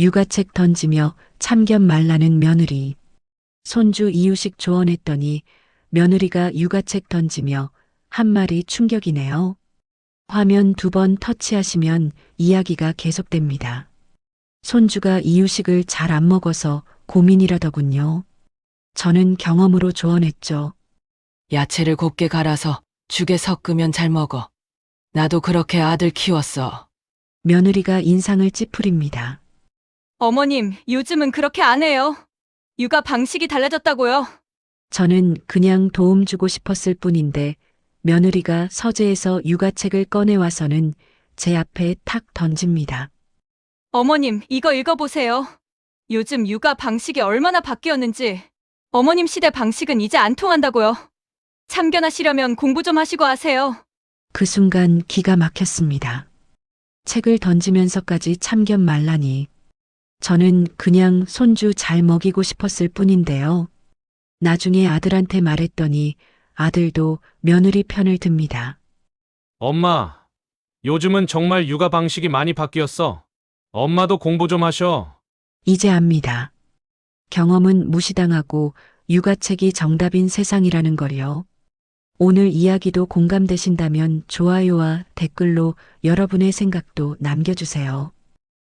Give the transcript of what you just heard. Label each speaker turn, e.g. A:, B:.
A: 육아책 던지며 참견 말라는 며느리. 손주 이유식 조언했더니 며느리가 육아책 던지며 한 말이 충격이네요. 화면 두 번 터치하시면 이야기가 계속됩니다. 손주가 이유식을 잘 안 먹어서 고민이라더군요. 저는 경험으로 조언했죠.
B: 야채를 곱게 갈아서 죽에 섞으면 잘 먹어. 나도 그렇게 아들 키웠어.
A: 며느리가 인상을 찌푸립니다.
C: 어머님, 요즘은 그렇게 안 해요. 육아 방식이 달라졌다고요.
A: 저는 그냥 도움 주고 싶었을 뿐인데 며느리가 서재에서 육아책을 꺼내와서는 제 앞에 탁 던집니다.
C: 어머님, 이거 읽어보세요. 요즘 육아 방식이 얼마나 바뀌었는지. 어머님 시대 방식은 이제 안 통한다고요. 참견하시려면 공부 좀 하시고 하세요.
A: 그 순간 기가 막혔습니다. 책을 던지면서까지 참견 말라니. 저는 그냥 손주 잘 먹이고 싶었을 뿐인데요. 나중에 아들한테 말했더니 아들도 며느리 편을 듭니다.
D: 엄마, 요즘은 정말 육아 방식이 많이 바뀌었어. 엄마도 공부 좀 하셔.
A: 이제 압니다. 경험은 무시당하고 육아책이 정답인 세상이라는 걸요. 오늘 이야기도 공감되신다면 좋아요와 댓글로 여러분의 생각도 남겨주세요.